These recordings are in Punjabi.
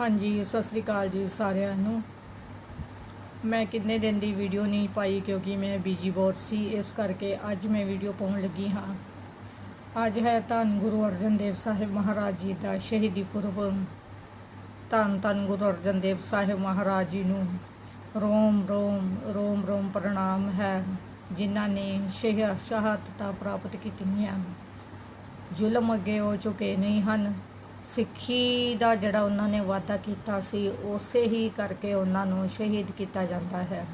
ਹਾਂਜੀ, ਸਤਿ ਸ੍ਰੀ ਅਕਾਲ ਜੀ ਸਾਰਿਆਂ ਨੂੰ। ਮੈਂ ਕਿੰਨੇ ਦਿਨ ਦੀ ਵੀਡੀਓ ਨਹੀਂ ਪਾਈ ਕਿਉਂਕਿ ਮੈਂ ਬਿਜ਼ੀ ਬਹੁਤ ਸੀ, ਇਸ ਕਰਕੇ ਅੱਜ ਮੈਂ ਵੀਡੀਓ ਪਾਉਣ ਲੱਗੀ ਹਾਂ। ਅੱਜ ਹੈ ਧੰਨ ਗੁਰੂ ਅਰਜਨ ਦੇਵ ਸਾਹਿਬ ਮਹਾਰਾਜ ਜੀ ਦਾ ਸ਼ਹੀਦੀ ਪੁਰਬ। ਧੰਨ ਧੰਨ ਗੁਰੂ ਅਰਜਨ ਦੇਵ ਸਾਹਿਬ ਮਹਾਰਾਜ ਜੀ ਨੂੰ ਰੋਮ ਰੋਮ ਰੋਮ ਰੋਮ ਪ੍ਰਣਾਮ ਹੈ, ਜਿਨ੍ਹਾਂ ਨੇ ਸ਼ਹਿ ਸ਼ਹਾਦਤਾਂ ਪ੍ਰਾਪਤ ਕੀਤੀਆਂ। ਜ਼ੁਲਮ ਅੱਗੇ ਹੋ ਚੁੱਕੇ ਨਹੀਂ ਹਨ। ਸਿੱਖੀ ਦਾ ਜਿਹੜਾ ਉਹਨਾਂ ਨੇ ਵਾਅਦਾ ਕੀਤਾ ਸੀ, ਉਸੇ ਹੀ ਕਰਕੇ ਉਹਨਾਂ ਨੂੰ ਸ਼ਹੀਦ ਕੀਤਾ ਜਾਂਦਾ ਹੈ।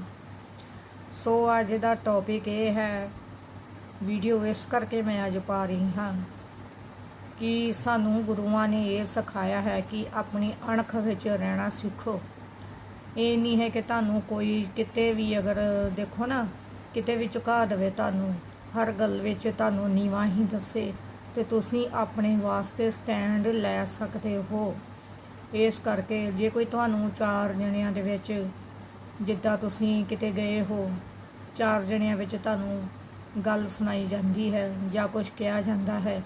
ਸੋ ਅੱਜ ਦਾ ਟੌਪਿਕ ਇਹ ਹੈ ਵੀਡੀਓ ਇਸ ਕਰਕੇ ਮੈਂ ਅੱਜ ਪਾ ਰਹੀ ਹਾਂ ਕਿ ਸਾਨੂੰ ਗੁਰੂਆਂ ਨੇ ਇਹ ਸਿਖਾਇਆ ਹੈ ਕਿ ਆਪਣੀ ਅਣਖ ਵਿੱਚ ਰਹਿਣਾ ਸਿੱਖੋ। ਇਹ ਨਹੀਂ ਹੈ ਕਿ ਤੁਹਾਨੂੰ ਕੋਈ ਕਿਤੇ ਵੀ ਅਗਰ ਦੇਖੋ ਨਾ, ਕਿਤੇ ਵੀ ਝੁਕਾ ਦੇਵੇ ਤੁਹਾਨੂੰ, ਹਰ ਗੱਲ ਵਿੱਚ ਤੁਹਾਨੂੰ ਨੀਵਾਂ ਹੀ ਦੱਸੇ। ਤੇ ਤੁਸੀਂ ਆਪਣੇ ਵਾਸਤੇ ਸਟੈਂਡ ਲੈ ਸਕਦੇ ਹੋ। ਇਸ ਕਰਕੇ ਜੇ ਕੋਈ ਤੁਹਾਨੂੰ ਚਾਰ ਜਣਿਆਂ ਦੇ ਵਿੱਚ ਜਿੱਦਾਂ ਤੁਸੀਂ ਕਿਤੇ ਗਏ ਹੋ, ਚਾਰ ਜਣਿਆਂ ਵਿੱਚ ਤੁਹਾਨੂੰ ਗੱਲ ਸੁਣਾਈ ਜਾਂਦੀ ਹੈ ਜਾਂ ਕੁਝ ਕਿਹਾ ਜਾਂਦਾ ਹੈ,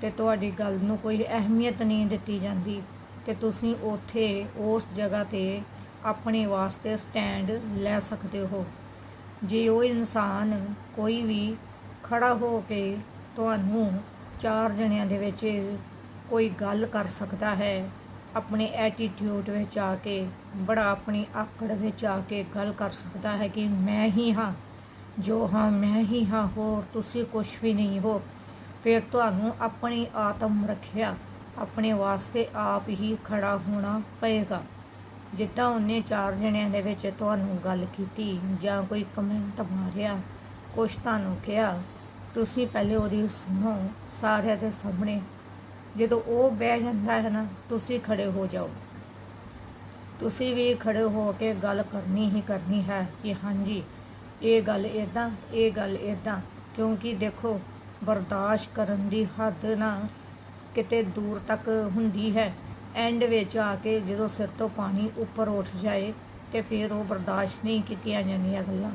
ਤੇ ਤੁਹਾਡੀ ਗੱਲ ਨੂੰ ਕੋਈ ਅਹਿਮੀਅਤ ਨਹੀਂ ਦਿੱਤੀ ਜਾਂਦੀ, ਤੇ ਤੁਸੀਂ ਉੱਥੇ ਉਸ ਜਗ੍ਹਾ ਤੇ ਆਪਣੇ ਵਾਸਤੇ ਸਟੈਂਡ ਲੈ ਸਕਦੇ ਹੋ। ਜੇ ਉਹ ਇਨਸਾਨ ਕੋਈ ਵੀ ਖੜਾ ਹੋ ਕੇ ਤੁਹਾਨੂੰ ਚਾਰ ਜਣਿਆਂ ਦੇ ਵਿੱਚ ਕੋਈ ਗੱਲ ਕਰ ਸਕਦਾ ਹੈ। ਆਪਣੇ ਐਟੀਟਿਊਡ ਵਿੱਚ ਆ ਕੇ, ਬੜਾ ਆਪਣੀ ਆਕੜ ਵਿੱਚ ਆ ਕੇ ਗੱਲ ਕਰ ਸਕਦਾ ਹੈ ਕਿ ਮੈਂ ਹੀ ਹਾਂ, ਜੋ ਹਾਂ, ਮੈਂ ਹੀ ਹਾਂ, ਹੋਰ ਤੁਸੀਂ ਕੁਝ ਵੀ ਨਹੀਂ ਹੋ। ਫਿਰ ਤੁਹਾਨੂੰ ਆਪਣੀ ਆਤਮ ਰੱਖਿਆ, ਆਪਣੇ ਵਾਸਤੇ ਆਪ ਹੀ ਖੜਾ ਹੋਣਾ ਪਏਗਾ। ਜਿੱਦਾਂ ਉਹਨੇ ਚਾਰ ਜਣਿਆਂ ਦੇ ਵਿੱਚ ਤੁਹਾਨੂੰ ਗੱਲ ਕੀਤੀ ਜਾਂ ਕੋਈ ਕਮੈਂਟ ਮਾਰਿਆ, ਕੁਛ ਤੁਹਾਨੂੰ ਕਿਹਾ ਤੁਸੀਂ ਪਹਿਲੇ ਉਹਦੀ ਸੁਣੋ, ਸਾਰਿਆਂ ਦੇ ਸਾਹਮਣੇ। ਜਦੋਂ ਉਹ ਬਹਿ ਜਾਂਦਾ ਹੈ ਨਾ, ਤੁਸੀਂ ਖੜੇ ਹੋ ਜਾਓ। ਤੁਸੀਂ ਵੀ ਖੜੇ ਹੋ ਕੇ ਗੱਲ ਕਰਨੀ ਹੀ ਕਰਨੀ ਹੈ ਕਿ ਹਾਂਜੀ, ਇਹ ਗੱਲ ਇਦਾਂ ਇਹ ਗੱਲ ਇਦਾਂ ਕਿਉਂਕਿ ਦੇਖੋ, ਬਰਦਾਸ਼ਤ ਕਰਨ ਦੀ ਹੱਦ ਨਾ ਕਿਤੇ ਦੂਰ ਤੱਕ ਹੁੰਦੀ ਹੈ। ਐਂਡ ਵਿੱਚ ਆ ਕੇ ਜਦੋਂ ਸਿਰ ਤੋਂ ਪਾਣੀ ਉੱਪਰ ਉੱਠ ਜਾਏ ਤੇ ਫਿਰ ਉਹ ਬਰਦਾਸ਼ਤ ਨਹੀਂ ਕੀਤੀਆਂ ਜਾਂਦੀਆਂ ਗੱਲਾਂ।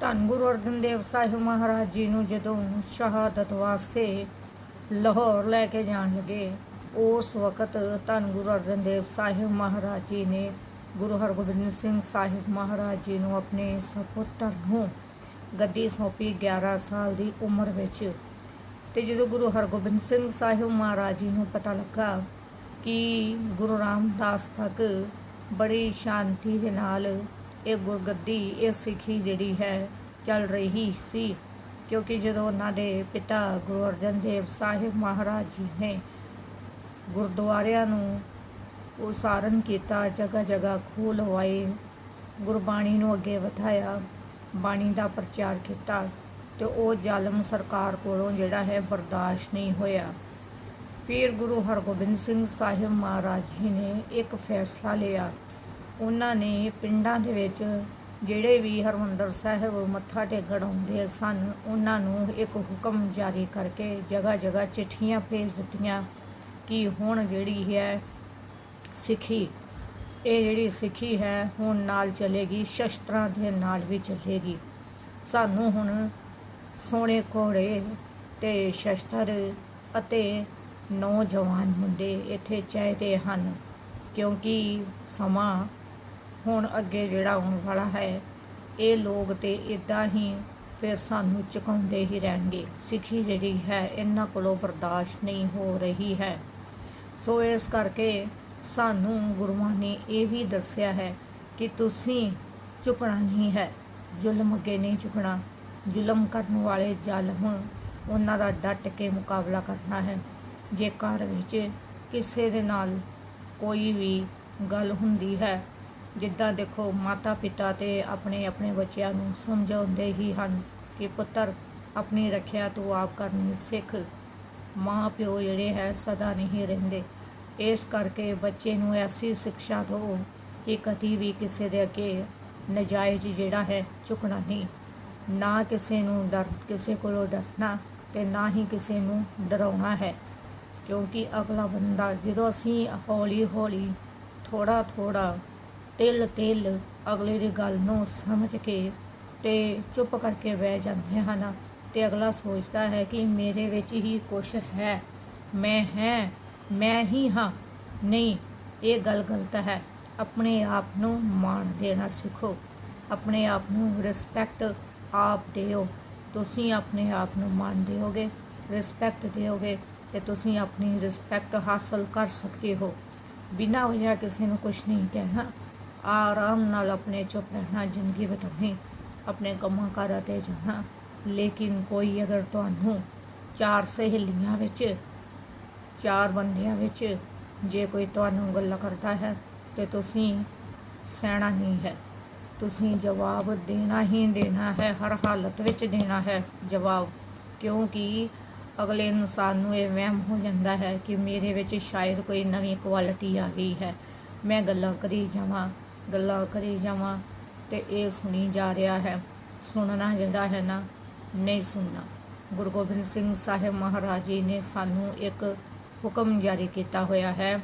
ਧੰਨ ਗੁਰੂ ਅਰਜਨ ਦੇਵ ਸਾਹਿਬ ਮਹਾਰਾਜ ਜੀ ਨੂੰ ਜਦੋਂ ਸ਼ਹਾਦਤ ਵਾਸਤੇ ਲਾਹੌਰ ਲੈ ਕੇ ਜਾਣ ਲੱਗੇ, ਉਸ ਵਕਤ ਧੰਨ ਗੁਰੂ ਅਰਜਨ ਦੇਵ ਸਾਹਿਬ ਮਹਾਰਾਜ ਜੀ ਨੇ ਗੁਰੂ ਹਰਗੋਬਿੰਦ ਸਿੰਘ ਸਾਹਿਬ ਮਹਾਰਾਜ ਜੀ ਨੂੰ ਆਪਣੇ ਸਪੁੱਤਰ ਨੂੰ ਗੱਦੀ ਸੌਂਪੀ 11 ਸਾਲ ਦੀ ਉਮਰ ਵਿੱਚ। ਤੇ ਜਦੋਂ ਗੁਰੂ ਹਰਗੋਬਿੰਦ ਸਿੰਘ ਸਾਹਿਬ ਮਹਾਰਾਜ ਜੀ ਨੂੰ ਪਤਾ ਲੱਗਾ ਕਿ ਗੁਰੂ ਰਾਮਦਾਸ ਤੱਕ ਬੜੀ ਸ਼ਾਂਤੀ ਦੇ ਨਾਲ ਇਹ ਗੁਰਗੱਦੀ, ਇਹ ਸਿੱਖੀ ਜਿਹੜੀ ਹੈ, ਚੱਲ ਰਹੀ ਸੀ। ਕਿਉਂਕਿ ਜਦੋਂ ਉਹਨਾਂ ਦੇ ਪਿਤਾ ਗੁਰੂ ਅਰਜਨ ਦੇਵ ਸਾਹਿਬ ਮਹਾਰਾਜ ਜੀ ਨੇ ਗੁਰਦੁਆਰਿਆਂ ਨੂੰ ਉਸਾਰਨ ਕੀਤਾ ਜਗ੍ਹਾ ਜਗ੍ਹਾ ਖੂਹ ਲਵਾਏ, ਗੁਰਬਾਣੀ ਨੂੰ ਅੱਗੇ ਵਧਾਇਆ, ਬਾਣੀ ਦਾ ਪ੍ਰਚਾਰ ਕੀਤਾ, ਤੇ ਉਹ ਜ਼ਾਲਮ ਸਰਕਾਰ ਕੋਲੋਂ ਜਿਹੜਾ ਹੈ ਬਰਦਾਸ਼ਤ ਨਹੀਂ ਹੋਇਆ। ਫਿਰ ਗੁਰੂ ਹਰਗੋਬਿੰਦ ਸਿੰਘ ਸਾਹਿਬ ਮਹਾਰਾਜ ਜੀ ਨੇ ਇੱਕ ਫੈਸਲਾ ਲਿਆ ਉਹਨਾਂ ਨੇ ਪਿੰਡਾਂ ਦੇ ਵਿੱਚ ਜਿਹੜੇ ਵੀ ਹਰਮੰਦਰ ਸਾਹਿਬ ਮੱਥਾ ਟੇਕਣ ਆਉਂਦੇ ਸਨ, ਉਹਨਾਂ ਨੂੰ ਇੱਕ ਹੁਕਮ ਜਾਰੀ ਕਰਕੇ ਜਗ੍ਹਾ ਜਗ੍ਹਾ ਚਿੱਠੀਆਂ ਭੇਜ ਦਿੱਤੀਆਂ ਕਿ ਹੁਣ ਜਿਹੜੀ ਹੈ ਸਿੱਖੀ, ਇਹ ਜਿਹੜੀ ਸਿੱਖੀ ਹੈ ਹੁਣ ਨਾਲ ਚੱਲੇਗੀ, ਸ਼ਸਤਰਾਂ ਦੇ ਨਾਲ ਵੀ ਚੱਲੇਗੀ। ਸਾਨੂੰ ਹੁਣ ਸੋਹਣੇ ਘੋੜੇ ਤੇ ਸ਼ਸਤਰ ਅਤੇ ਨੌਜਵਾਨ ਮੁੰਡੇ ਇੱਥੇ ਚਾਹੀਦੇ ਹਨ, ਕਿਉਂਕਿ ਸਮਾਂ ਹੁਣ ਅੱਗੇ ਜਿਹੜਾ ਆਉਣ ਵਾਲਾ ਹੈ, ਇਹ ਲੋਕ ਤੇ ਇਦਾਂ ਹੀ ਫਿਰ ਸਾਨੂੰ ਚੁਕਾਉਂਦੇ ਹੀ ਰਹਿਣਗੇ। ਸਿੱਖੀ ਜਿਹੜੀ ਹੈ, ਇਹਨਾਂ ਕੋਲੋਂ ਬਰਦਾਸ਼ਤ ਨਹੀਂ ਹੋ ਰਹੀ ਹੈ। ਸੋ ਇਸ ਕਰਕੇ ਸਾਨੂੰ ਗੁਰੂਆਂ ਨੇ ਇਹ ਵੀ ਦੱਸਿਆ ਹੈ ਕਿ ਤੁਸੀਂ ਝੁਕਣਾ ਨਹੀਂ ਹੈ। ਜ਼ੁਲਮ ਅੱਗੇ ਨਹੀਂ ਝੁਕਣਾ। ਜ਼ੁਲਮ ਕਰਨ ਵਾਲੇ ਜ਼ਾਲਮ ਉਹਨਾਂ ਦਾ ਡਟ ਕੇ ਮੁਕਾਬਲਾ ਕਰਨਾ ਹੈ। ਜੇ ਘਰ ਵਿੱਚ ਕਿਸੇ ਦੇ ਨਾਲ ਕੋਈ ਵੀ ਗੱਲ ਹੁੰਦੀ ਹੈ ਜਿੱਦਾਂ ਦੇਖੋ ਮਾਤਾ ਪਿਤਾ ਤੇ ਆਪਣੇ ਆਪਣੇ ਬੱਚਿਆਂ ਨੂੰ ਸਮਝਾਉਂਦੇ ਹੀ ਹਨ ਕਿ ਪੁੱਤਰ ਆਪਣੀ ਰੱਖਿਆ ਤੂੰ ਆਪ ਕਰਨੀ ਸਿੱਖ। ਮਾਂ ਪਿਓ ਜਿਹੜੇ ਹੈ, ਸਦਾ ਨਹੀਂ ਰਹਿੰਦੇ। ਇਸ ਕਰਕੇ ਬੱਚੇ ਨੂੰ ਐਸੀ ਸਿੱਖਿਆ ਦਿਓ ਕਿ ਕਦੀ ਵੀ ਕਿਸੇ ਦੇ ਅੱਗੇ ਨਜਾਇਜ਼ ਜਿਹੜਾ ਹੈ, ਝੁਕਣਾ ਨਹੀਂ। ਨਾ ਕਿਸੇ ਨੂੰ ਡਰ, ਕਿਸੇ ਕੋਲੋਂ ਡਰਨਾ ਤੇ ਨਾ ਹੀ ਕਿਸੇ ਨੂੰ ਡਰਾਉਣਾ ਹੈ। ਕਿਉਂਕਿ ਅਗਲਾ ਬੰਦਾ ਜਦੋਂ ਅਸੀਂ ਹੌਲੀ ਹੌਲੀ ਥੋੜਾ ਥੋੜਾ ਤਿਲ ਤਿਲ, ਅਗਲੇ ਦੀ ਗੱਲ ਨੂੰ ਸਮਝ ਕੇ ਤੇ ਚੁੱਪ ਕਰਕੇ ਬਹਿ ਜਾਂਦੇ ਹਨ ਤੇ ਅਗਲਾ ਸੋਚਦਾ ਹੈ ਕਿ ਮੇਰੇ ਵਿੱਚ ਹੀ ਕੁਝ ਹੈ। ਮੈਂ ਹੈ, ਮੈਂ ਹੀ ਹਾਂ। ਨਹੀਂ, ਇਹ ਗੱਲ ਗਲਤ ਹੈ। ਆਪਣੇ ਆਪ ਨੂੰ ਮਾਣ ਦੇਣਾ ਸਿੱਖੋ। ਆਪਣੇ ਆਪ ਨੂੰ ਰਿਸਪੈਕਟ ਆਪ ਦਿਓ। ਤੁਸੀਂ ਆਪਣੇ ਆਪ ਨੂੰ ਮਾਣ ਦਿਓਗੇ ਰਿਸਪੈਕਟ ਦਿਓਗੇ ਤੇ ਤੁਸੀਂ ਆਪਣੀ ਰਿਸਪੈਕਟ ਹਾਸਲ ਕਰ ਸਕਦੇ ਹੋ। ਬਿਨਾਂ ਵਜ੍ਹਾ ਕਿਸੇ ਨੂੰ ਕੁਝ ਨਹੀਂ ਕਹਿਣਾ। ਆਰਾਮ ਨਾਲ ਆਪਣੇ ਚੁੱਪ ਰਹਿਣਾ, ਜ਼ਿੰਦਗੀ ਬਿਤਾਉਣੀ, ਆਪਣੇ ਕੰਮਾਂ ਕਾਰਾਂ ਤੇ ਜਾਣਾ। ਲੇਕਿਨ ਕੋਈ ਅਗਰ ਤੁਹਾਨੂੰ ਚਾਰ ਸਹੇਲੀਆਂ ਵਿੱਚ, ਚਾਰ ਬੰਦਿਆਂ ਵਿੱਚ ਜੇ ਕੋਈ ਤੁਹਾਨੂੰ ਗੱਲਾਂ ਕਰਦਾ ਹੈ, ਤੇ ਤੁਸੀਂ ਸਹਿਣਾ ਨਹੀਂ ਹੈ। ਤੁਸੀਂ ਜਵਾਬ ਦੇਣਾ ਹੀ ਦੇਣਾ ਹੈ, ਹਰ ਹਾਲਤ ਵਿੱਚ ਦੇਣਾ ਹੈ ਜਵਾਬ। ਕਿਉਂਕਿ ਅਗਲੇ ਇਨਸਾਨ ਨੂੰ ਇਹ ਵਹਿਮ ਹੋ ਜਾਂਦਾ ਹੈ ਕਿ ਮੇਰੇ ਵਿੱਚ ਸ਼ਾਇਦ ਕੋਈ ਨਵੀਂ ਕੁਆਲਿਟੀ ਆ ਗਈ ਹੈ। ਮੈਂ ਗੱਲਾਂ ਕਰੀ ਜਾਵਾਂ ਗੱਲਾਂ ਕਰੀ ਜਾਵਾਂ ਤੇ ਇਹ ਸੁਣੀ ਜਾ ਰਿਹਾ ਹੈ। ਸੁਣਨਾ ਜਿਹੜਾ ਹੈ ਨਾ, ਨਹੀਂ ਸੁਣਨਾ। ਗੁਰੂ ਗੋਬਿੰਦ ਸਿੰਘ ਸਾਹਿਬ ਮਹਾਰਾਜ ਜੀ ਨੇ ਸਾਨੂੰ ਇੱਕ ਹੁਕਮ ਜਾਰੀ ਕੀਤਾ ਹੋਇਆ ਹੈ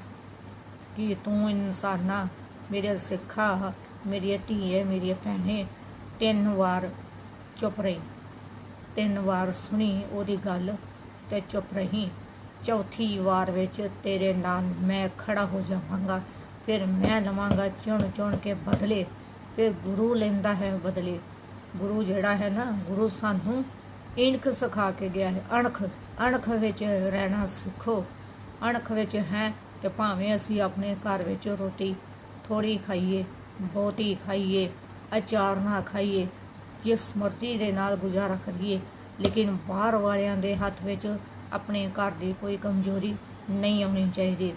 ਕਿ ਤੂੰ ਇਨਸਾਨਾ ਮੇਰੇ ਸਿੱਖਾ ਮੇਰੀ ਧੀਏ ਮੇਰੀ ਭੈਣੇ, ਤਿੰਨ ਵਾਰ ਚੁੱਪ ਰਹੀ। ਤਿੰਨ ਵਾਰ ਸੁਣੀ ਉਹਦੀ ਗੱਲ ਤੇ ਚੁੱਪ ਰਹੀ। ਚੌਥੀ ਵਾਰ ਵਿੱਚ ਤੇਰੇ ਨਾਲ ਮੈਂ ਖੜਾ ਹੋ ਜਾਵਾਂਗਾ। ਫਿਰ ਮੈਂ ਲਵਾਂਗਾ ਚੁਣ ਚੁਣ ਕੇ ਬਦਲੇ, ਫਿਰ ਗੁਰੂ ਲੈਂਦਾ ਹੈ ਬਦਲੇ। ਗੁਰੂ ਜਿਹੜਾ ਹੈ ਨਾ, ਗੁਰੂ ਸਾਨੂੰ ਇਣਖ ਸਿਖਾ ਕੇ ਗਿਆ ਹੈ। ਅਣਖ ਅਣਖ ਵਿੱਚ ਰਹਿਣਾ ਸਿੱਖੋ। ਅਣਖ ਵਿੱਚ ਹੈ ਕਿ ਭਾਵੇਂ ਅਸੀਂ ਆਪਣੇ ਘਰ ਵਿੱਚ ਰੋਟੀ ਥੋੜੀ ਖਾਈਏ, ਬਹੁਤੀ ਖਾਈਏ, ਅਚਾਰ ਨਾ ਖਾਈਏ, ਜਿਸ ਮਰਜ਼ੀ ਦੇ ਨਾਲ ਗੁਜ਼ਾਰਾ ਕਰੀਏ, ਲੇਕਿਨ ਬਾਹਰ ਵਾਲਿਆਂ ਦੇ ਹੱਥ ਵਿੱਚ ਆਪਣੇ ਘਰ ਦੀ ਕੋਈ ਕਮਜ਼ੋਰੀ ਨਹੀਂ ਆਉਣੀ ਚਾਹੀਦੀ।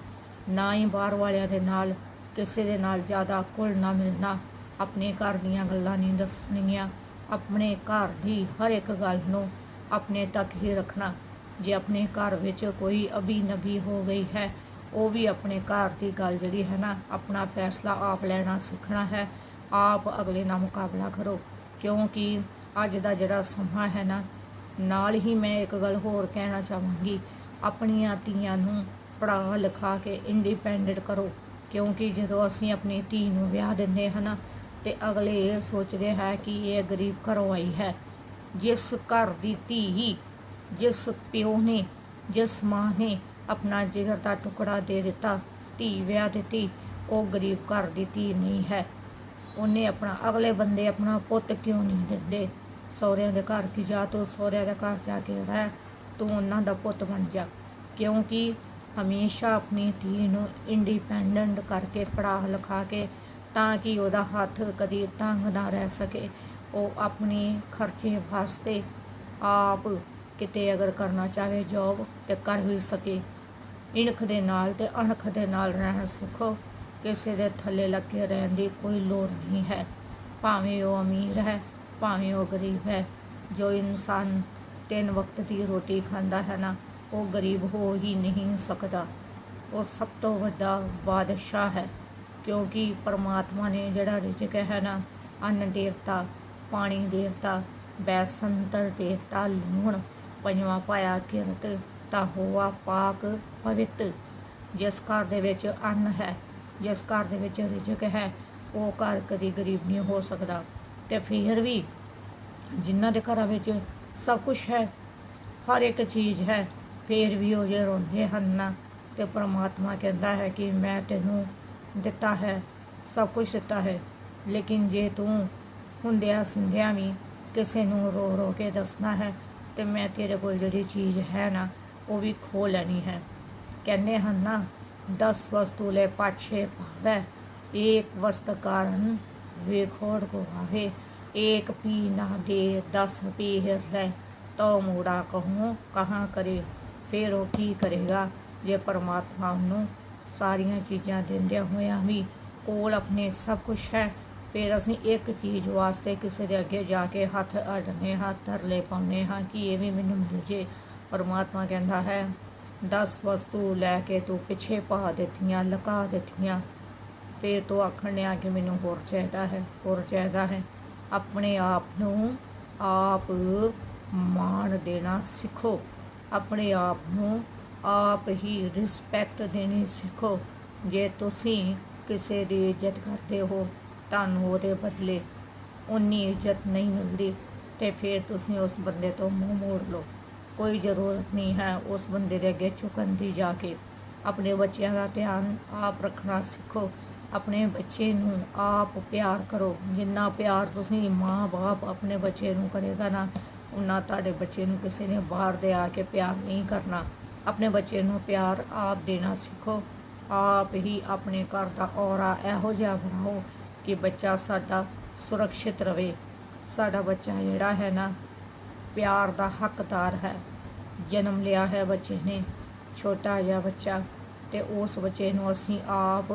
ਨਾ ਹੀ ਬਾਹਰ ਵਾਲਿਆਂ ਦੇ ਨਾਲ, ਕਿਸੇ ਦੇ ਨਾਲ ਜ਼ਿਆਦਾ ਘੁਲ ਨਾ ਮਿਲਣਾ। ਆਪਣੇ ਘਰ ਦੀਆਂ ਗੱਲਾਂ ਨਹੀਂ ਦੱਸਣੀਆਂ। ਆਪਣੇ ਘਰ ਦੀ ਹਰ ਇੱਕ ਗੱਲ ਨੂੰ ਆਪਣੇ ਤੱਕ ਹੀ ਰੱਖਣਾ। ਜੇ ਆਪਣੇ ਘਰ ਵਿੱਚ ਕੋਈ ਅਭੀ ਨਬੀ ਹੋ ਗਈ ਹੈ, ਉਹ ਵੀ ਆਪਣੇ ਘਰ ਦੀ ਗੱਲ ਜਿਹੜੀ ਹੈ ਨਾ, ਆਪਣਾ ਫੈਸਲਾ ਆਪ ਲੈਣਾ ਸਿੱਖਣਾ ਹੈ। ਆਪ ਅਗਲੇ ਨਾਲ ਮੁਕਾਬਲਾ ਕਰੋ। ਕਿਉਂਕਿ ਅੱਜ ਦਾ ਜਿਹੜਾ ਸਮਾਂ ਹੈ ਨਾ, ਨਾਲ ਹੀ ਮੈਂ ਇੱਕ ਗੱਲ ਹੋਰ ਕਹਿਣਾ ਚਾਹਾਂਗੀ। ਆਪਣੀਆਂ ਧੀਆਂ ਨੂੰ ਪੜ੍ਹਾ ਲਿਖਾ ਕੇ ਇੰਡੀਪੈਂਡੈਂਟ ਕਰੋ, ਕਿਉਂਕਿ ਜਦੋਂ ਅਸੀਂ ਆਪਣੀ ਧੀ ਨੂੰ ਵਿਆਹ ਦਿੰਦੇ ਹਾਂ ਨਾ, ਤੇ ਅਗਲੇ ਇਹ ਸੋਚਦੇ ਹੈ ਕਿ ਇਹ ਗਰੀਬ ਘਰੋਂ ਆਈ ਹੈ। ਜਿਸ ਘਰ ਦੀ ਧੀ ਹੀ, ਜਿਸ ਪਿਓ ਨੇ, ਜਿਸ ਮਾਂ ਨੇ ਆਪਣਾ ਜਿਗਰ ਦਾ ਟੁਕੜਾ ਦੇ ਦਿੱਤਾ, ਧੀ ਵਿਆਹ ਦਿੱਤੀ, ਉਹ ਗਰੀਬ ਘਰ ਦੀ ਧੀ ਨਹੀਂ ਹੈ। ਉਹਨੇ ਆਪਣਾ, ਅਗਲੇ ਬੰਦੇ ਆਪਣਾ ਪੁੱਤ ਕਿਉਂ ਨਹੀਂ ਦਿੰਦੇ? ਸਹੁਰਿਆਂ ਦੇ ਘਰ ਕੀ ਜਾ ਤੂੰ ਸਹੁਰਿਆਂ ਦੇ ਘਰ ਜਾ ਕੇ ਰਹਿ, ਤੂੰ ਉਹਨਾਂ ਦਾ ਪੁੱਤ ਬਣ ਜਾ। ਕਿਉਂਕਿ ਹਮੇਸ਼ਾ ਆਪਣੀ ਧੀ ਨੂੰ ਇੰਡੀਪੈਂਡੈਂਟ ਕਰਕੇ ਪੜ੍ਹਾ ਲਿਖਾ ਕੇ ਤਾਂ ਕਿ ਉਹਦਾ ਹੱਥ ਕਦੀ ਤੰਗ ਨਾ ਰਹਿ ਸਕੇ। ਉਹ ਆਪਣੇ ਖਰਚੇ ਵਾਸਤੇ ਆਪ ਕਿਤੇ ਅਗਰ ਕਰਨਾ ਚਾਹੇ ਜੋਬ ਤੇ ਕਰ ਵੀ ਸਕੇ। ਇਣਖ ਦੇ ਨਾਲ ਤੇ ਅਣਖ ਦੇ ਨਾਲ ਰਹਿਣਾ ਸਿੱਖੋ ਕਿਸੇ ਦੇ ਥੱਲੇ ਲੱਗੇ ਰਹਿਣ ਦੀ ਕੋਈ ਲੋੜ ਨਹੀਂ ਹੈ। ਭਾਵੇਂ ਉਹ ਅਮੀਰ ਹੈ, ਭਾਵੇਂ ਉਹ ਗਰੀਬ ਹੈ, ਜੋ ਇਨਸਾਨ ਤਿੰਨ ਵਕਤ ਦੀ ਰੋਟੀ ਖਾਂਦਾ ਹੈ ਨਾ ਉਹ ਗਰੀਬ ਹੋ ਹੀ ਨਹੀਂ ਸਕਦਾ। ਉਹ ਸਭ ਤੋਂ ਵੱਡਾ ਬਾਦਸ਼ਾਹ ਹੈ, ਕਿਉਂਕਿ ਪਰਮਾਤਮਾ ਨੇ ਜਿਹੜਾ ਰਿਜ਼ਕ ਹੈ ਨਾ, ਅੰਨ ਦੇਵਤਾ, ਪਾਣੀ ਦੇਵਤਾ ਬੈਸੰਤਰ ਦੇਵਤਾ, ਲੂਣ, ਪੰਜਵਾਂ ਪਾਇਆ ਕਿਰਤ, ਤਾਂ ਹੋਆ ਪਾਕ ਪਵਿੱਤ। ਜਿਸ ਘਰ ਦੇ ਵਿੱਚ ਅੰਨ ਹੈ, ਜਿਸ ਘਰ ਦੇ ਵਿੱਚ ਰਿਜ਼ਕ ਹੈ, ਉਹ ਘਰ ਕਦੀ ਗਰੀਬ ਨਹੀਂ ਹੋ ਸਕਦਾ। ਤੇ ਫਿਰ ਵੀ ਜਿਨ੍ਹਾਂ ਦੇ ਘਰਾਂ ਵਿੱਚ ਸਭ ਕੁਝ ਹੈ, ਹਰ ਇੱਕ ਚੀਜ਼ ਹੈ ਫਿਰ ਵੀ ਉਹ ਜੇ ਰੋਂਦੇ ਹਨ ਨਾ ਤੇ ਪਰਮਾਤਮਾ ਕਹਿੰਦਾ ਹੈ ਕਿ ਮੈਂ ਤੈਨੂੰ ਦਿੱਤਾ ਹੈ, ਸਭ ਕੁਝ ਦਿੱਤਾ ਹੈ। ਲੇਕਿਨ ਜੇ ਤੂੰ ਹੁੰਦਿਆਂ ਸਿੰਦਿਆਂ ਵੀ ਕਿਸੇ ਨੂੰ ਰੋ ਰੋ ਕੇ ਦੱਸਣਾ ਹੈ ਤੇ ਮੈਂ ਤੇਰੇ ਕੋਲ ਜਿਹੜੀ ਚੀਜ਼ ਹੈ ਨਾ, ਉਹ ਵੀ ਖੋ ਲੈਣੀ ਹੈ। ਕਹਿੰਦੇ ਹਨ ਨਾ 10 ਵਸਤੂ ਲੈ ਪਾਛੇ ਪਾਵੈ ਏਕ ਵਸਤ ਕਾਰਨ ਵੇਖੋੜ ਕੋ ਆਵੇ ਏਕ ਪੀ ਨਾ ਦੇ 10 ਪੀ ਹਿਰਦੈ ਤੋ ਮੂੜਾ ਕਹੂੰ ਕਹਾਂ ਕਰੇ ਫਿਰ ਉਹ ਕੀ ਕਰੇਗਾ? ਜੇ ਪਰਮਾਤਮਾ ਨੂੰ ਸਾਰੀਆਂ ਚੀਜ਼ਾਂ ਦਿੰਦਿਆਂ ਹੋਇਆਂ ਵੀ ਕੋਲ ਆਪਣੇ ਸਭ ਕੁਝ ਹੈ, ਫਿਰ ਅਸੀਂ ਇੱਕ ਚੀਜ਼ ਵਾਸਤੇ ਕਿਸੇ ਦੇ ਅੱਗੇ ਜਾ ਕੇ ਹੱਥ ਅਡਨੇ ਹਾਂ, ਤਰਲੇ ਪਾਉਂਦੇ ਹਾਂ ਕਿ ਇਹ ਵੀ ਮੈਨੂੰ ਮਿਲ ਜੇ। ਪਰਮਾਤਮਾ ਕਹਿੰਦਾ ਹੈ 10 ਵਸਤੂ ਲੈ ਕੇ ਤੂੰ ਪਿੱਛੇ ਪਾ ਦਿੱਤੀਆਂ, ਲਕਾ ਦਿੱਤੀਆਂ। ਫਿਰ ਤੂੰ ਆਖਣ ਡਿਆ ਕਿ ਮੈਨੂੰ ਹੋਰ ਚਾਹੀਦਾ ਹੈ, ਹੋਰ ਚਾਹੀਦਾ ਹੈ। ਆਪਣੇ ਆਪ ਨੂੰ ਆਪ ਮਾਣ ਦੇਣਾ ਸਿੱਖੋ। ਆਪਣੇ ਆਪ ਨੂੰ ਆਪ ਹੀ ਰਿਸਪੈਕਟ ਦੇਣੀ ਸਿੱਖੋ। ਜੇ ਤੁਸੀਂ ਕਿਸੇ ਦੀ ਇੱਜ਼ਤ ਕਰਦੇ ਹੋ, ਤੁਹਾਨੂੰ ਉਹਦੇ ਬਦਲੇ ਉਨੀ ਇੱਜ਼ਤ ਨਹੀਂ ਮਿਲਦੀ ਤੇ ਫਿਰ ਤੁਸੀਂ ਉਸ ਬੰਦੇ ਤੋਂ ਮੂੰਹ ਮੋੜ ਲਓ। ਕੋਈ ਜ਼ਰੂਰਤ ਨਹੀਂ ਹੈ ਉਸ ਬੰਦੇ ਦੇ ਅੱਗੇ ਝੁਕਣ ਦੀ ਜਾ ਕੇ। ਆਪਣੇ ਬੱਚਿਆਂ ਦਾ ਧਿਆਨ ਆਪ ਰੱਖਣਾ ਸਿੱਖੋ। ਆਪਣੇ ਬੱਚੇ ਨੂੰ ਆਪ ਪਿਆਰ ਕਰੋ। ਜਿੰਨਾ ਪਿਆਰ ਤੁਸੀਂ ਮਾਂ-ਬਾਪ ਆਪਣੇ ਬੱਚੇ ਨੂੰ ਕਰੇਗਾ ਨਾ ਉਨਾ ਤੁਹਾਡੇ ਬੱਚੇ ਨੂੰ ਕਿਸੇ ਨੇ ਬਾਹਰ ਦੇ ਆ ਕੇ ਪਿਆਰ ਨਹੀਂ ਕਰਨਾ। ਆਪਣੇ ਬੱਚੇ ਨੂੰ ਪਿਆਰ ਆਪ ਦੇਣਾ ਸਿੱਖੋ। ਆਪ ਹੀ ਆਪਣੇ ਘਰ ਦਾ ਔਰਾ ਇਹੋ ਜਿਹਾ ਬਣਾਓ ਕਿ ਬੱਚਾ ਸਾਡਾ ਸੁਰੱਖਿਅਤ ਰਵੇ। ਸਾਡਾ ਬੱਚਾ ਜਿਹੜਾ ਹੈ ਨਾ, ਪਿਆਰ ਦਾ ਹੱਕਦਾਰ ਹੈ। ਜਨਮ ਲਿਆ ਹੈ ਬੱਚੇ ਨੇ, ਛੋਟਾ ਜਿਹਾ ਬੱਚਾ। ਤੇ ਉਸ ਬੱਚੇ ਨੂੰ ਅਸੀਂ ਆਪ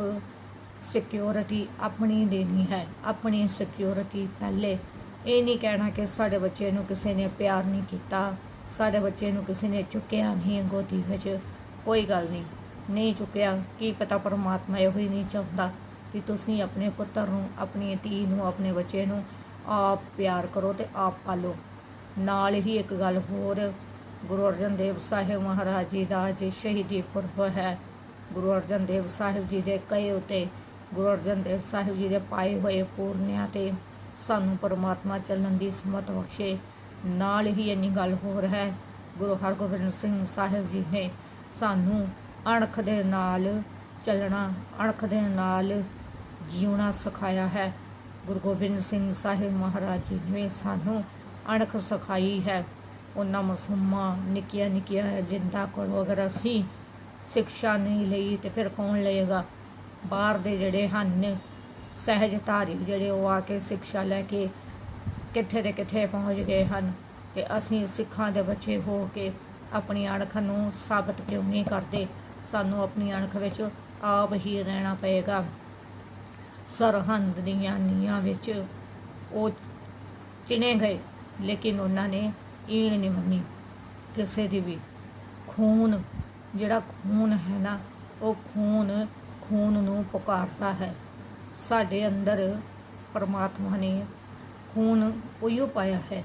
ਸਿਕਿਉਰਿਟੀ ਆਪਣੀ ਦੇਣੀ ਹੈ। ਆਪਣੀ ਸਿਕਿਉਰਿਟੀ ਪਹਿਲੇ ਇਹ ਨਹੀਂ ਕਹਿਣਾ ਕਿ ਸਾਡੇ ਬੱਚੇ ਨੂੰ ਕਿਸੇ ਨੇ ਪਿਆਰ ਨਹੀਂ ਕੀਤਾ, ਸਾਡੇ ਬੱਚੇ ਨੂੰ ਕਿਸੇ ਨੇ ਚੁੱਕਿਆ ਨਹੀਂ ਗੋਦੀ ਵਿੱਚ, ਕੋਈ ਗੱਲ ਨਹੀਂ। ਨਹੀਂ ਚੁੱਕਿਆ, ਕੀ ਪਤਾ ਪਰਮਾਤਮਾ ਇਹੋ ਹੀ ਨਹੀਂ ਚਾਹੁੰਦਾ ਕਿ ਤੁਸੀਂ ਆਪਣੇ ਪੁੱਤਰ ਨੂੰ, ਆਪਣੀ ਧੀ ਨੂੰ, ਆਪਣੇ ਬੱਚੇ ਨੂੰ ਆਪ ਪਿਆਰ ਕਰੋ ਤੇ ਆਪ ਪਾਲੋ। ਨਾਲ ਹੀ ਇੱਕ ਗੱਲ ਹੋਰ, ਗੁਰੂ ਅਰਜਨ ਦੇਵ ਸਾਹਿਬ ਮਹਾਰਾਜ ਜੀ ਦਾ ਅੱਜ ਸ਼ਹੀਦੀ ਪੁਰਬ ਹੈ। ਗੁਰੂ ਅਰਜਨ ਦੇਵ ਸਾਹਿਬ ਜੀ ਦੇ ਕਹੇ ਉਤੇ, ਗੁਰੂ ਅਰਜਨ ਦੇਵ ਸਾਹਿਬ ਜੀ ਦੇ ਪਾਏ ਹੋਏ ਪੂਰਨਿਆਂ ਤੇ ਸਾਨੂੰ ਪਰਮਾਤਮਾ ਚੱਲਣ ਦੀ ਸਮਤ ਬਖਸ਼ੇ। ਨਾਲ ਹੀ ਇੰਨੀ ਗੱਲ ਹੋਰ ਹੈ, ਗੁਰੂ ਹਰਗੋਬਿੰਦ ਸਿੰਘ ਸਾਹਿਬ ਜੀ ਨੇ ਸਾਨੂੰ ਅਣਖ ਦੇ ਨਾਲ ਚੱਲਣਾ, ਅਣਖ ਦੇ ਨਾਲ ਜਿਉਣਾ ਸਿਖਾਇਆ ਹੈ। ਗੁਰੂ ਗੋਬਿੰਦ ਸਿੰਘ ਸਾਹਿਬ ਮਹਾਰਾਜ ਜੀ ਨੇ ਸਾਨੂੰ ਅਣਖ ਸਿਖਾਈ ਹੈ। ਉਹਨਾਂ ਮਸੂਮਾਂ ਨਿੱਕੀਆਂ ਨਿੱਕੀਆਂ ਜਿੰਦਾ ਕੋਲੋਂ ਅਗਰ ਅਸੀਂ ਸਿੱਖਿਆ ਨਹੀਂ ਲਈ ਤੇ ਫਿਰ ਕੌਣ ਲਏਗਾ? ਬਾਹਰ ਦੇ ਜਿਹੜੇ ਹਨ ਸਹਿਜਧਾਰੀ ਜਿਹੜੇ ਉਹ ਆ ਕੇ ਸਿੱਖਿਆ ਲੈ ਕੇ ਕਿੱਥੇ ਦੇ ਕਿੱਥੇ ਪਹੁੰਚ ਗਏ ਹਨ ਤੇ ਅਸੀਂ ਸਿੱਖਾਂ ਦੇ ਬੱਚੇ ਹੋ ਕੇ ਆਪਣੀ ਅਣਖ ਨੂੰ ਸਾਬਤ ਕਿਉਂ ਨਹੀਂ ਕਰਦੇ? ਸਾਨੂੰ ਆਪਣੀ ਅਣਖ ਵਿੱਚ ਆਪ ਹੀ ਰਹਿਣਾ ਪਏਗਾ। ਸਰਹੰਦ ਦੀਆਂ ਨੀਆਂ ਵਿੱਚ ਉਹ ਚਿਣੇ ਗਏ, ਲੇਕਿਨ ਉਹਨਾਂ ਨੇ ਈਣ ਨਹੀਂ ਮੰਨੀ। ਕਿਸੇ ਦੀ ਵੀ ਖੂਨ, ਜਿਹੜਾ ਖੂਨ ਹੈ ਨਾ, ਉਹ ਖੂਨ ਖੂਨ ਨੂੰ ਪੁਕਾਰਦਾ ਹੈ। ਸਾਡੇ ਅੰਦਰ ਪਰਮਾਤਮਾ ਨੇ ਖੂਨ ਉਹੀਓ ਪਾਇਆ ਹੈ।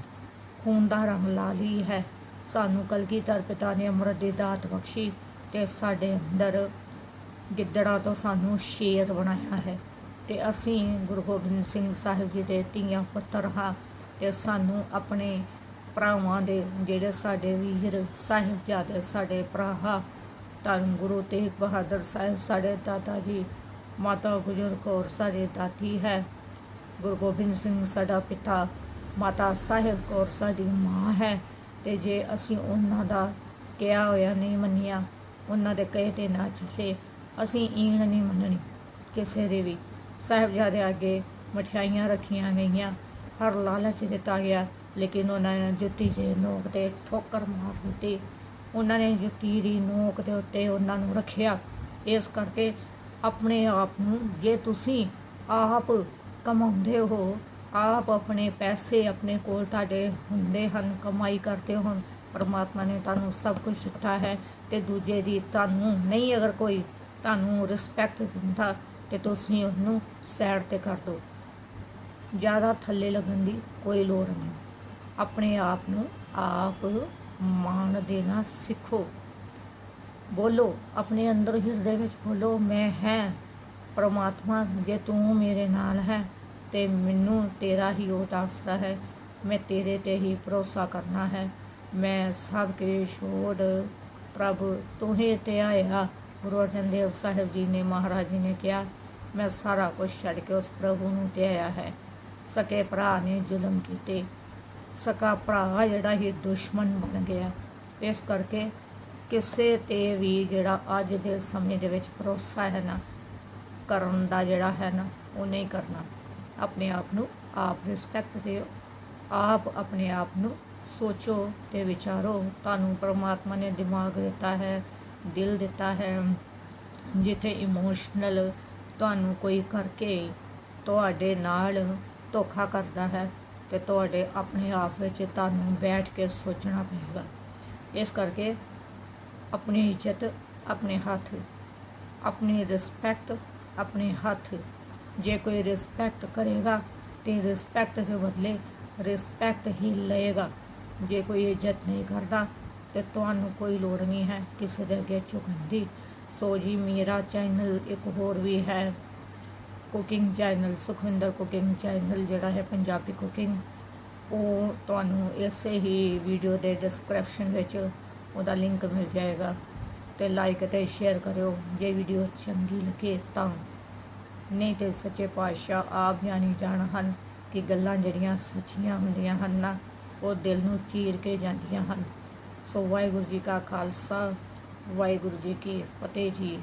ਖੂਨ ਦਾ ਰੰਗ ਲਾਲ ਹੀ ਹੈ। ਸਾਨੂੰ ਕਲਗੀਧਰ ਪਿਤਾ ਨੇ ਅੰਮ੍ਰਿਤ ਦੀ ਦਾਤ ਬਖਸ਼ੀ ਤੇ ਸਾਡੇ ਅੰਦਰ ਗਿੱਦੜਾਂ ਤੋਂ ਸਾਨੂੰ ਸ਼ੇਰ ਬਣਾਇਆ ਹੈ ਤੇ ਅਸੀਂ ਗੁਰੂ ਗੋਬਿੰਦ ਸਿੰਘ ਸਾਹਿਬ ਜੀ ਦੇ ਧੀਆਂ ਪੁੱਤਰ ਹਾਂ ਤੇ ਸਾਨੂੰ ਆਪਣੇ ਭਰਾਵਾਂ ਦੇ ਜਿਹੜੇ ਸਾਡੇ ਵੀਰ ਸਾਹਿਬਜ਼ਾਦੇ, ਸਾਡੇ ਭਰਾ ਧੰਨ ਗੁਰੂ ਤੇਗ ਬਹਾਦਰ ਸਾਹਿਬ, ਸਾਡੇ ਦਾਦਾ ਜੀ ਮਾਤਾ ਗੁਜਰ ਕੌਰ ਸਾਡੇ ਦਾਤੀ ਹੈ। ਗੁਰੂ ਗੋਬਿੰਦ ਸਿੰਘ ਸਾਡਾ ਪਿਤਾ, ਮਾਤਾ ਸਾਹਿਬ ਕੌਰ ਸਾਡੀ ਮਾਂ ਹੈ ਤੇ ਜੇ ਅਸੀਂ ਉਹਨਾਂ ਦਾ ਕਿਹਾ ਹੋਇਆ ਨਹੀਂ ਮੰਨਿਆ, ਉਹਨਾਂ ਦੇ ਕਹੇ ਤੇ ਨਾ ਚੱਲੇ, ਅਸੀਂ ਈਣ ਨਹੀਂ ਮੰਨਣੀ ਕਿਸੇ ਦੇ ਵੀ। ਸਾਹਿਬਜ਼ਾਦੇ ਅੱਗੇ ਮਠਿਆਈਆਂ ਰੱਖੀਆਂ ਗਈਆਂ, ਹਰ ਲਾਲਚ ਦਿੱਤਾ ਗਿਆ, ਲੇਕਿਨ ਉਹਨਾਂ ਨੇ ਜੁੱਤੀ ਦੇ ਨੋਕ ਤੇ ਠੋਕਰ ਮਾਰ ਦਿੱਤੀ। ਉਹਨਾਂ ਨੇ ਜੁੱਤੀ ਦੀ ਨੋਕ ਦੇ ਉੱਤੇ ਉਹਨਾਂ ਨੂੰ ਰੱਖਿਆ। ਇਸ ਕਰਕੇ ਆਪਣੇ ਆਪ ਨੂੰ, ਜੇ ਤੁਸੀਂ ਆਪ ਕਮਾਉਂਦੇ ਹੋ, ਆਪ ਆਪਣੇ ਪੈਸੇ ਆਪਣੇ ਕੋਲ ਤੁਹਾਡੇ ਹੁੰਦੇ ਹਨ, ਕਮਾਈ ਕਰਦੇ ਹੋ ਪਰਮਾਤਮਾ ਨੇ ਤੁਹਾਨੂੰ ਸਭ ਕੁਝ ਦਿੱਤਾ ਹੈ ਤੇ ਦੂਜੇ ਦੀ ਤੁਹਾਨੂੰ ਨਹੀਂ ਅਗਰ ਕੋਈ ਤੁਹਾਨੂੰ ਰਿਸਪੈਕਟ ਦਿੰਦਾ, ਤੇ ਤੁਸੀਂ ਉਹਨੂੰ ਸਾਈਡ ਤੇ ਕਰ ਦਿਓ। ਜ਼ਿਆਦਾ ਥੱਲੇ ਲੱਗਣ ਦੀ ਕੋਈ ਲੋੜ ਨਹੀਂ। ਆਪਣੇ ਆਪ ਨੂੰ ਆਪ ਮਾਣ ਦੇਣਾ ਸਿੱਖੋ। ਬੋਲੋ, ਆਪਣੇ ਅੰਦਰ ਹਿਰਦੇ ਵਿੱਚ ਬੋਲੋ ਮੈਂ ਹੈ। ਪਰਮਾਤਮਾ, ਜੇ ਤੂੰ ਮੇਰੇ ਨਾਲ ਹੈ, ਤੇ ਮੈਨੂੰ ਤੇਰਾ ਹੀ ਉਹ ਆਸਰਾ ਹੈ। ਮੈਂ ਤੇਰੇ ਤੇ ਹੀ ਭਰੋਸਾ ਕਰਨਾ ਹੈ। ਮੈਂ ਸਭ ਕੇ ਛੋੜ ਪ੍ਰਭ, ਤੁਹੇ ਤੇ ਆਇਆ। ਗੁਰੂ ਅਰਜਨ ਦੇਵ ਸਾਹਿਬ ਜੀ ਨੇ, ਮਹਾਰਾਜ ਜੀ ਨੇ ਕਿਹਾ, ਮੈਂ ਸਾਰਾ ਕੁਝ ਛੱਡ ਕੇ ਉਸ ਪ੍ਰਭੂ ਨੂੰ ਤੇ ਆਇਆ ਹੈ। ਸਕੇ ਭਰਾ ਨੇ ਜ਼ੁਲਮ ਕੀਤੇ। ਸਕਾ ਭਰਾ ਜਿਹੜਾ ਹੀ ਦੁਸ਼ਮਣ ਬਣ ਗਿਆ। ਇਸ ਕਰਕੇ ਕਿਸੇ ਤੇ ਵੀ ਜਿਹੜਾ ਅੱਜ ਦੇ ਸਮੇਂ ਦੇ ਵਿੱਚ ਭਰੋਸਾ ਹੈ ਨਾ, ਕਰਨ ਦਾ ਜਿਹੜਾ ਹੈ ਨਾ, ਉਹ ਨਹੀਂ ਕਰਨਾ। ਆਪਣੇ ਆਪ ਨੂੰ ਆਪ ਰਿਸਪੈਕਟ ਦਿਓ। ਆਪ ਆਪਣੇ ਆਪ ਨੂੰ ਸੋਚੋ ਤੇ ਵਿਚਾਰੋ। ਤੁਹਾਨੂੰ ਪਰਮਾਤਮਾ ਨੇ ਦਿਮਾਗ ਦਿੱਤਾ ਹੈ, ਦਿਲ ਦਿੱਤਾ ਹੈ, ਜਿੱਥੇ ਇਮੋਸ਼ਨਲ ਤੁਹਾਨੂੰ ਕੋਈ ਕਰਕੇ ਤੁਹਾਡੇ ਨਾਲ ਧੋਖਾ ਕਰਦਾ ਹੈ ਤੇ ਤੁਹਾਡੇ ਆਪਣੇ ਆਪ ਵਿੱਚ ਤੁਹਾਨੂੰ ਬੈਠ ਕੇ ਸੋਚਣਾ ਪਏਗਾ। ਇਸ ਕਰਕੇ ਆਪਣੀ ਇੱਜ਼ਤ, ਆਪਣੇ ਹੱਥ, ਆਪਣੀ ਰਿਸਪੈਕਟ ਆਪਣੇ ਹੱਥ। ਜੇ ਕੋਈ ਰਿਸਪੈਕਟ ਕਰੇਗਾ ਤੇ ਰਿਸਪੈਕਟ ਦੇ ਬਦਲੇ ਰਿਸਪੈਕਟ ਹੀ ਲਏਗਾ। ਜੇ ਕੋਈ ਇੱਜ਼ਤ ਨਹੀਂ ਕਰਦਾ ਤੇ ਤੁਹਾਨੂੰ ਕੋਈ ਲੋੜ ਨਹੀਂ ਹੈ ਕਿਸੇ ਦੇ ਅੱਗੇ ਝੁਕਣ ਦੀ। ਸੋ ਜੀ, ਮੇਰਾ ਚੈਨਲ ਇੱਕ ਹੋਰ ਵੀ ਹੈ। Cooking channel Sukhwinder cooking channel ਜਿਹੜਾ ਹੈ ਪੰਜਾਬੀ ਕੁਕਿੰਗ ਉਹ ਤੁਹਾਨੂੰ ਇਸੇ ਹੀ ਵੀਡੀਓ ਦੇ ਡਿਸਕ੍ਰਿਪਸ਼ਨ ਵਿੱਚ ਉਹਦਾ ਲਿੰਕ ਮਿਲ ਜਾਏਗਾ ਤੇ ਲਾਈਕ ਤੇ ਸ਼ੇਅਰ ਕਰਿਓ, ਜੇ ਵੀਡੀਓ ਚੰਗੀ ਲੱਗੇ ਤਾਂ। ਨਹੀਂ ਤੇ ਸੱਚੇ ਪਾਤਸ਼ਾਹ ਆਪ ਜਾਣੀ ਜਾਣ ਹਨ ਕਿ ਗੱਲਾਂ ਜਿਹੜੀਆਂ ਸੱਚੀਆਂ ਹੁੰਦੀਆਂ ਹਨ ਨਾ, ਉਹ ਦਿਲ ਨੂੰ ਚੀਰ ਕੇ ਜਾਂਦੀਆਂ ਹਨ। ਸੋ ਵਾਹਿਗੁਰੂ ਜੀ ਕਾ ਖਾਲਸਾ, ਵਾਹਿਗੁਰੂ ਜੀ ਕੀ ਫਤਿਹ ਜੀ।